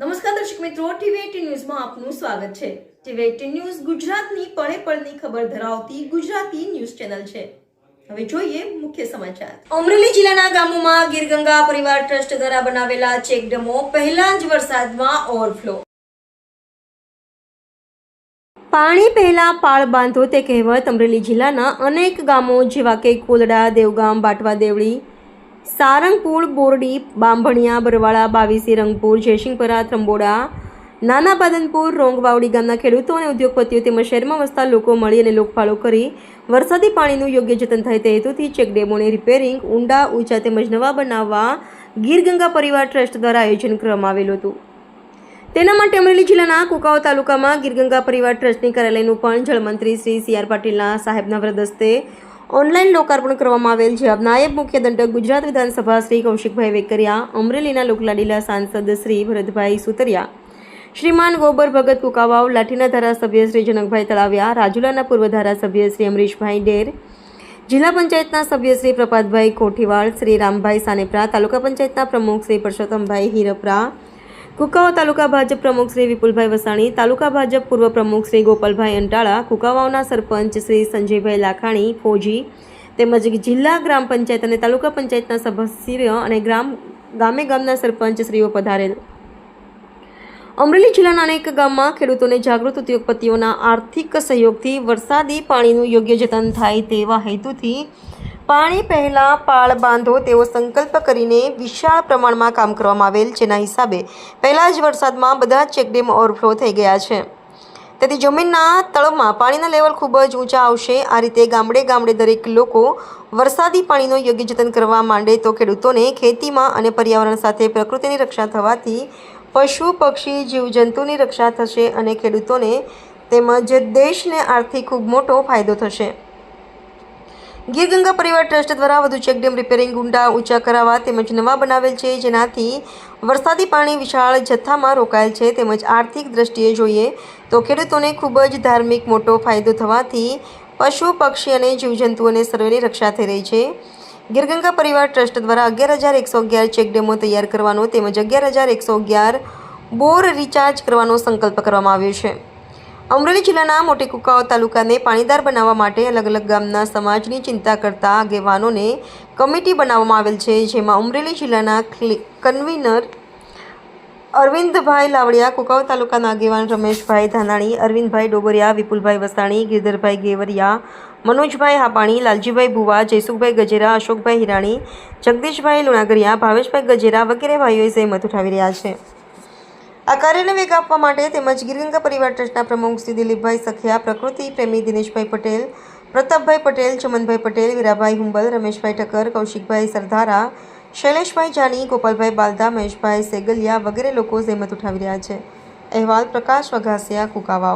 નમસ્કાર દર્શક મિત્રો ટીવી ન્યૂઝમાં આપનું સ્વાગત છે. ટીવી એટીન ન્યૂઝ ગુજરાતની પળે પળની ખબર ધરાવતી ગુજરાતી ન્યૂઝ ચેનલ છે. હવે જોઈએ મુખ્ય સમાચાર. અમરેલી જિલ્લાના ગામોમાં ગીરગંગા પરિવાર ટ્રસ્ટ દ્વારા બનાવેલા ચેકડેમો પહેલા જ વરસાદમાં ઓવરફ્લો. પાણી પહેલા પાળ બાંધો તે કહેવત અમરેલી જિલ્લાના અનેક ગામો જેવા કે કોલડા, દેવગામ, બાટવા, દેવળી સારંગપુર બોરડી બાંભણિયા, બરવાળા, બાવીસી, રંગપુર, જયસિંહપરા, ત્રંબોડા નાના પાદનપુર રોંગવાવડી ગામના ખેડૂતો અને ઉદ્યોગપતિઓ તેમજ શહેરમાં વસતા લોકો મળી અને લોકફાળો કરી વરસાદી પાણીનું યોગ્ય જતન થાય તે હેતુથી ચેકડેમોને રિપેરિંગ, ઊંડા, ઊંચા તેમજ નવા બનાવવા ગીરગંગા પરિવાર ટ્રસ્ટ દ્વારા આયોજન કરવામાં આવેલું હતું. તેના માટે અમરેલી જિલ્લાના કુકાઓ તાલુકામાં ગીરગંગા પરિવાર ટ્રસ્ટની કાર્યાલયનું પણ જળમંત્રી શ્રી સી આર પાટીલના સાહેબના વ્રત હસ્તે ઓનલાઈન લોકાર્પણ કરવામાં આવેલ છે. નાયબ મુખ્ય દંડક ગુજરાત વિધાનસભા શ્રી કૌશિકભાઈ વેકરિયા, અમરેલીના લોકલાડીલા સાંસદ શ્રી ભરતભાઈ સુતરિયા, શ્રીમાન ગોબર ભગત કુકાવાવ, લાઠીના ધારાસભ્ય શ્રી જનકભાઈ તળાવિયા, રાજુલાના પૂર્વ ધારાસભ્ય શ્રી અમરીશભાઈ ડેર, જિલ્લા પંચાયતના સભ્ય શ્રી પ્રભાતભાઈ કોઠીવાળ, શ્રી રામભાઈ સાનેપરા, તાલુકા પંચાયતના પ્રમુખ શ્રી પરસોત્તમભાઈ હિરપરા કુકાવા તાલુકા ભાજપ પ્રમુખ શ્રી વિપુલભાઈ વસાણી, તાલુકા ભાજપ પૂર્વ પ્રમુખ શ્રી ગોપાલભાઈ અંટાળા કુકાવાવના સરપંચ શ્રી સંજયભાઈ લાખાણી, ફોજી તેમજ જિલ્લા ગ્રામ પંચાયત અને તાલુકા પંચાયતના સભ્યશ્રીઓ અને ગ્રામ, ગામે ગામના સરપંચ શ્રીઓ પધારેલ. અમરેલી જિલ્લાના અનેક ગામમાં ખેડૂતોને જાગૃત ઉદ્યોગપતિઓના આર્થિક સહયોગથી વરસાદી પાણીનું યોગ્ય જતન થાય તેવા હેતુથી પાણી પહેલાં પાળ બાંધો તેવો સંકલ્પ કરીને વિશાળ પ્રમાણમાં કામ કરવામાં આવેલ જેના હિસાબે પહેલાં જ વરસાદમાં બધા જ ચેકડેમ ઓવરફ્લો થઈ ગયા છે. તેથી જમીનના તળમાં પાણીના લેવલ ખૂબ જ ઊંચા આવશે. આ રીતે ગામડે ગામડે દરેક લોકો વરસાદી પાણીનો યોગ્ય જતન કરવા માંડે તો ખેડૂતોને ખેતીમાં અને પર્યાવરણ સાથે પ્રકૃતિની રક્ષા થવાથી પશુ, પક્ષી, જીવજંતુની રક્ષા થશે અને ખેડૂતોને તેમજ દેશને આર્થિક ખૂબ મોટો ફાયદો થશે. ગીર ગંગા પરિવાર ટ્રસ્ટ દ્વારા વધુ ચેકડેમ રિપેરિંગ ગુંડા ઊંચા કરાવવા તેમજ નવા બનાવેલ છે, જેનાથી વરસાદી પાણી વિશાળ જથ્થામાં રોકાયેલ છે. તેમજ આર્થિક દ્રષ્ટિએ જોઈએ તો ખેડૂતોને ખૂબ જ ધાર્મિક મોટો ફાયદો થવાથી પશુ, પક્ષી અને જીવજંતુઓને સર્વેની રક્ષા થઈ રહી છે. ગીરગંગા પરિવાર ટ્રસ્ટ દ્વારા અગિયાર હજાર એકસો અગિયાર ચેકડેમો તૈયાર કરવાનો તેમજ અગિયાર હજાર એકસો અગિયાર બોર રિચાર્જ કરવાનો સંકલ્પ કરવામાં આવ્યો છે. અમરેલી જિલ્લાના મોટી કુકાઓ તાલુકાને પાણીદાર બનાવવા માટે અલગ અલગ ગામના સમાજની ચિંતા કરતા આગેવાનોને કમિટી બનાવવામાં આવેલ છે, જેમાં અમરેલી જિલ્લાના કન્વીનર અરવિંદભાઈ લાવડિયા કુકાવ તાલુકાના આગેવાન રમેશભાઈ ધાનાણી, અરવિંદભાઈ ડોબરિયા, વિપુલભાઈ વસાણી, ગિરધરભાઈ ગેવરિયા, મનોજભાઈ હાપાણી, લાલજીભાઈ ભુવા, જયસુખભાઈ ગજેરા, અશોકભાઈ હિરાણી, જગદીશભાઈ લુણાગરિયા, ભાવેશભાઈ ગજેરા વગેરે ભાઈઓએ જહેમત ઉઠાવી રહ્યા છે. આ કાર્યને વેગ આપવા માટે તેમજ ગિરિંગા પરિવાર ટ્રસ્ટના પ્રમુખ શ્રી દિલીપભાઈ સખિયા, પ્રકૃતિ પ્રેમી દિનેશભાઈ પટેલ, પ્રતાપભાઈ પટેલ, ચમનભાઈ પટેલ, વીરાભાઈ હુંબલ, રમેશભાઈ ઠક્કર, કૌશિકભાઈ સરધારા, શૈલેષભાઈ જાની, ગોપાલભાઈ બાલદા, મહેશભાઈ સેગલિયા વગેરે લોકો જહેમત ઉઠાવી રહ્યા છે. અહેવાલ પ્રકાશ વઘાસિયા, કુકાવાવ.